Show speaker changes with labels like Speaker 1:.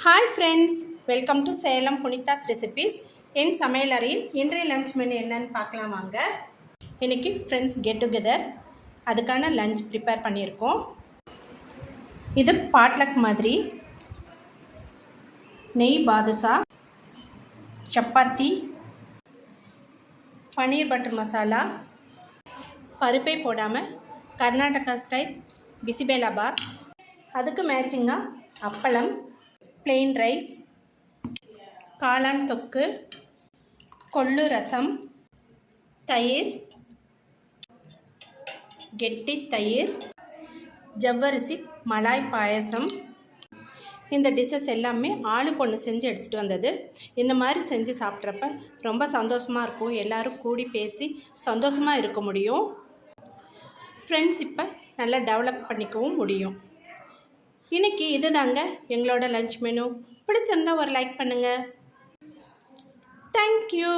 Speaker 1: Hi friends welcome to Salem Punitha's recipes என் சமையலறையில் இன்றைய lunch menu என்னன்னு பார்க்கலாம் வாங்க. இன்றைக்கி ஃப்ரெண்ட்ஸ் கெட் டுகெதர் அதுக்கான லஞ்ச் ப்ரிப்பேர் பண்ணியிருக்கோம். இது பாட்லக் மாதிரி. நெய் பாதுஷா சப்பாத்தி பன்னீர் பட்டர் மசாலா பருப்பே போடாமல் கர்நாடகா ஸ்டைல் பிசிபேலாபாத் அதுக்கு மேட்சிங்காக அப்பளம் பிளெயின் ரைஸ் காளான் தொக்கு கொள்ளு ரசம் தயிர் கெட்டி தயிர் ஜவ்வரிசி மலாய் பாயசம். இந்த டிஷ்ஷஸ் எல்லாமே ஆளுக்கு ஒன்று செஞ்சு எடுத்துகிட்டு வந்தது. இந்த மாதிரி செஞ்சு சாப்பிட்றப்ப ரொம்ப சந்தோஷமாக இருக்கும். எல்லோரும் கூடி பேசி சந்தோஷமாக இருக்க முடியும். ஃப்ரெண்ட்ஸ் இப்போ நல்லா டெவலப் பண்ணிக்கவும் முடியும். இன்னைக்கு இதுதாங்க எங்களோட லஞ்ச் மெனு பிடிச்சிருந்தா ஒரு லைக் பண்ணுங்கள் தேங்க்யூ